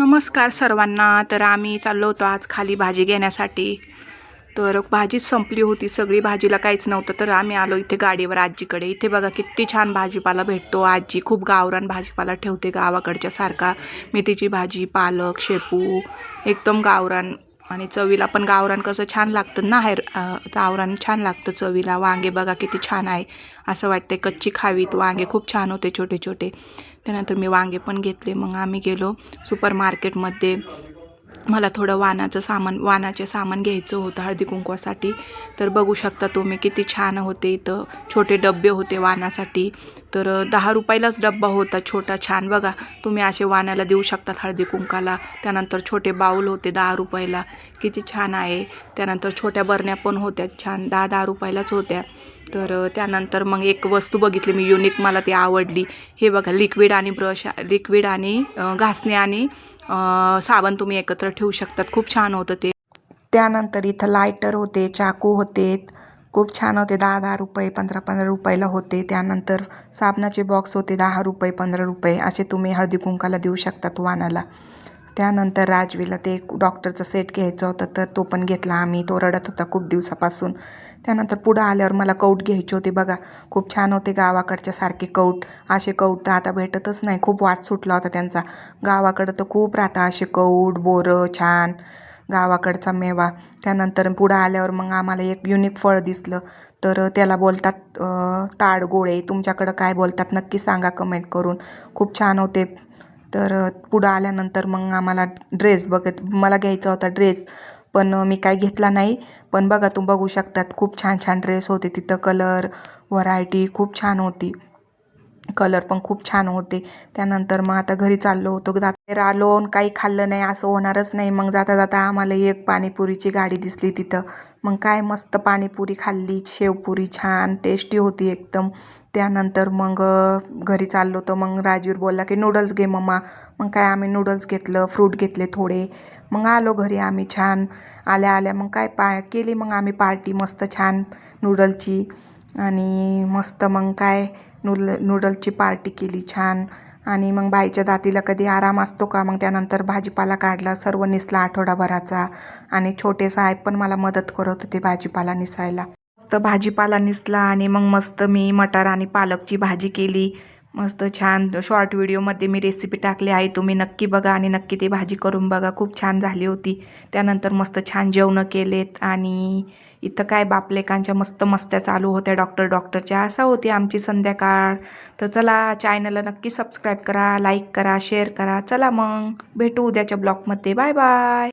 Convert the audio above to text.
नमस्कार सर्वांना. तर आम्ही चाललो होतो आज खाली भाजी घेण्यासाठी. तर भाजीच संपली होती. सगळी भाजीला काहीच नव्हतं. तर आम्ही आलो इथे गाडीवर आजीकडे. इथे बघा किती छान भाजीपाला भेटतो. आजी खूप गावरान भाजीपाला ठेवते गावाकडच्या सारखा. मेथीची भाजी पालक शेपू एकदम गावरान. आणि चवीला पण गावरान कसं छान लागतं ना हेर गावरान छान लागतं चवीला. वांगे बघा किती छान आहे. असं वाटते कच्ची खावीत. वांगे खूप छान होते छोटे छोटे त्यानंतर मी वांगे पण घेतले. मग आम्ही गेलो सुपर मार्केटमध्ये मला थोडं वाणाचं सामान वाणाचे सामान घ्यायचं होतं हळदी कुंकवासाठी. तर बघू शकता तुम्ही किती छान होते इथं. छोटे डबे होते वाणासाठी तर दहा रुपयालाच डब्बा होता छोटा छान. बघा तुम्ही असे वानाला देऊ शकतात हळदी कुंकाला. त्यानंतर छोटे बाऊल होते दहा रुपयाला. किती छान आहे. त्यानंतर छोट्या बरण्या पण होत्या छान. दहा दहा रुपयालाच होत्या. तर त्यानंतर मग एक वस्तू बघितली मी युनिक मला ती आवडली. हे बघा लिक्विड आणि ब्रश लिक्विड आणि घासणे आणि साबण तुम्ही एकत्र ठेवू शकतात. खूप छान होतं ते. त्यानंतर इथं लायटर होते चाकू होते. खूप छान होते दहा दहा रुपये पंधरा पंधरा रुपयाला होते. त्यानंतर साबणाचे बॉक्स होते दहा रुपये पंधरा रुपये. असे तुम्ही हळदी कुंकाला देऊ शकतात वाणाला त्यानंतर राजवीला ते डॉक्टरचं डॉक्टरचा सेट घ्यायचा होता तर तो पण घेतला. आम्ही तो रडत होता खूप दिवसापासून. त्यानंतर पुढं आल्यावर मला कौट घ्यायचे होते बघा. खूप छान होते गावाकडच्या सारखे कौट. असे कौट तर आता भेटतच नाही. खूप वाद सुटला होता त्यांचा. गावाकडं तर खूप राहता असे कौट बोरं छान. गावाकडचा मेवा. त्यानंतर पुढं आल्यावर मग आम्हाला एक युनिक फळ दिसलं. तर त्याला बोलतात ताड ताडगोळे तुमच्याकडं काय बोलतात नक्की सांगा कमेंट करून. खूप छान होते. तर पुढं आल्यानंतर मग आम्हाला ड्रेस बघत मला घ्यायचा होता ड्रेस पण मी काय घेतला नाही. पण बघा तुम्ही बघू शकतात खूप छान छान ड्रेस होते. तिथं कलर व्हरायटी खूप छान होती. कलर पण खूप छान होते. त्यानंतर मग आता घरी चाललो होतो. जाता आलो आणि काही खाल्लं नाही असं होणारच नाही. मग जाता जाता आम्हाला एक पाणीपुरीची गाडी दिसली तिथं. मग काय मस्त पाणीपुरी खाल्ली शेवपुरी छान टेस्टी होती एकदम. त्यानंतर मग घरी चाललो तर मग राजवीर बोलला की नूडल्स घे मम्मा. मग काय आम्ही नूडल्स घेतलं फ्रूट घेतले थोडे. मग आलो घरी आम्ही छान. आल्या आल्या मग काय पा केली मग आम्ही पार्टी मस्त छान नूडलची आणि मस्त मग काय नूल नूडल्सची पार्टी केली छान. आणि मग बाईच्या दातीला कधी आराम असतो का? मग त्यानंतर भाजीपाला काढला सर्व निसला आठवडाभराचा. आणि छोटे साहेब पण मला मदत करत होते भाजीपाला निसायला. मस्त भाजीपाला निसला आणि मग मस्त मी मटार आणि पालकची भाजी केली. मस्त छान. शॉर्ट व्हिडिओमध्ये मी रेसिपी टाकली. आहे तुम्ही नक्की बघा आणि नक्की ती भाजी करून बघा. खूप छान झाली होती. त्यानंतर मस्त छान जेवणं केलेत आणि इथं काय बापलेकांच्या मस्त मस्त्या चालू होत्या डॉक्टर डॉक्टरच्या असा होती आमची संध्याकाळ. तर चला चॅनलला नक्की सबस्क्राईब करा लाईक करा शेअर करा. चला मग भेटू उद्याच्या ब्लॉगमध्ये बाय बाय